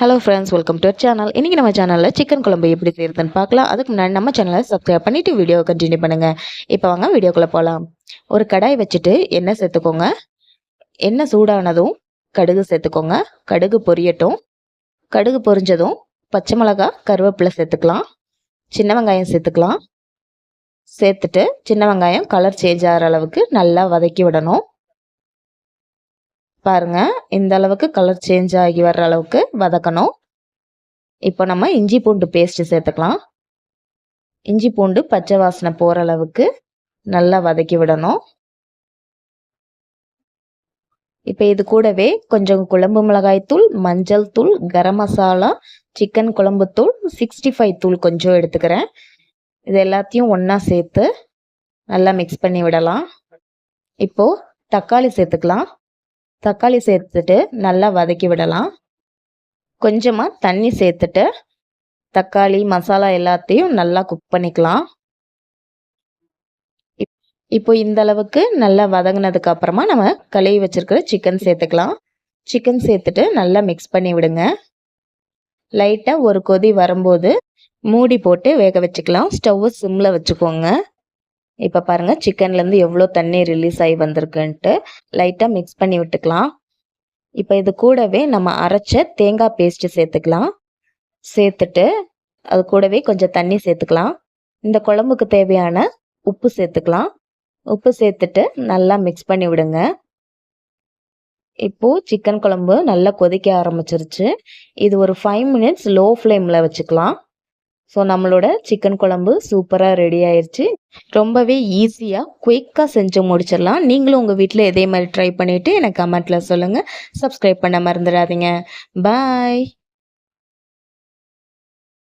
Hello friends welcome to channel இன்றைக்கி நம்ம சேனலில் சிக்கன் குழம்பு எப்படி செய்யறதுன்னு பார்க்கலாம். அதுக்கு முன்னாடி நம்ம சேனலை சப்ஸ்கிரைப் பண்ணிவிட்டு வீடியோ கண்டினியூ பண்ணுங்கள் இப்போ வாங்க வீடியோக்குள்ளே போகலாம் ஒரு கடாய் வச்சுட்டு எண்ணெய் சேர்த்துக்கோங்க. எண்ணெய் சூடானதும் கடுகு சேர்த்துக்கோங்க. கடுகு பொரியட்டும். கடுகு பொரிஞ்சதும் பச்சை மிளகா கருவேப்பிலை சேர்த்துக்கலாம். சின்ன வெங்காயம் சேர்த்துக்கலாம். சேர்த்துட்டு சின்ன வெங்காயம் கலர் சேஞ்ச் ஆகிற அளவுக்கு நல்லா வதக்கி விடணும். பாருங்கள் இந்த அளவுக்கு கலர் சேஞ்ச் ஆகி வர்ற அளவுக்கு வதக்கணும். இப்போ நம்ம இஞ்சி பூண்டு பேஸ்ட் சேர்த்துக்கலாம். இஞ்சி பூண்டு பச்சை வாசனை போகிற அளவுக்கு நல்லா வதக்கி விடணும். இப்போ இது கூடவே கொஞ்சம் குழம்பு மிளகாய் தூள் மஞ்சள் தூள் கரம் மசாலா சிக்கன் குழம்பு தூள் சிக்ஸ்டி ஃபைவ் தூள் கொஞ்சம் எடுத்துக்கிறேன். இது எல்லாத்தையும் ஒன்றா சேர்த்து நல்லா மிக்ஸ் பண்ணி விடலாம். இப்போது தக்காளி சேர்த்துக்கலாம். தக்காளி சேர்த்துட்டு நல்லா வதக்கி விடலாம். கொஞ்சமாக தண்ணி சேர்த்துட்டு தக்காளி மசாலா எல்லாத்தையும் நல்லா குக் பண்ணிக்கலாம். இப்போ இந்த அளவுக்கு நல்லா வதங்கினதுக்கு அப்புறமா நம்ம கழுவி வச்சிருக்கிற சிக்கன் சேர்த்துக்கலாம். சிக்கன் சேர்த்துட்டு நல்லா மிக்ஸ் பண்ணி விடுங்க. லைட்டாக ஒரு கொதி வரும்போது மூடி போட்டு வேக வச்சுக்கலாம். ஸ்டவ்வை சிம்மில் வச்சுக்கோங்க. இப்போ பாருங்கள் சிக்கன்லேருந்து எவ்வளோ தண்ணி ரிலீஸ் ஆகி வந்திருக்குன்ட்டு லைட்டாக மிக்ஸ் பண்ணி விட்டுக்கலாம். இப்போ இது கூடவே நம்ம அரைச்ச தேங்காய் பேஸ்ட்டு சேர்த்துக்கலாம். சேர்த்துட்டு அது கூடவே கொஞ்சம் தண்ணி சேர்த்துக்கலாம். இந்த குழம்புக்கு தேவையான உப்பு சேர்த்துக்கலாம். உப்பு சேர்த்துட்டு நல்லா மிக்ஸ் பண்ணி விடுங்க. இப்போது சிக்கன் குழம்பு நல்லா கொதிக்க ஆரம்பிச்சிருச்சு. இது ஒரு ஃபைவ் மினிட்ஸ் லோ ஃப்ளேமில் வச்சுக்கலாம். ஸோ நம்மளோட சிக்கன் குழம்பு சூப்பராக ரெடி ஆயிடுச்சு ரொம்பவே ஈஸியாக குயிக்காக செஞ்சு முடிச்சிடலாம். நீங்களும் உங்கள் வீட்டில் இதே மாதிரி ட்ரை பண்ணிவிட்டு எனக்கு கமெண்ட்டில் சொல்லுங்கள் சப்ஸ்கிரைப் பண்ண மறந்துடாதீங்க. பாய்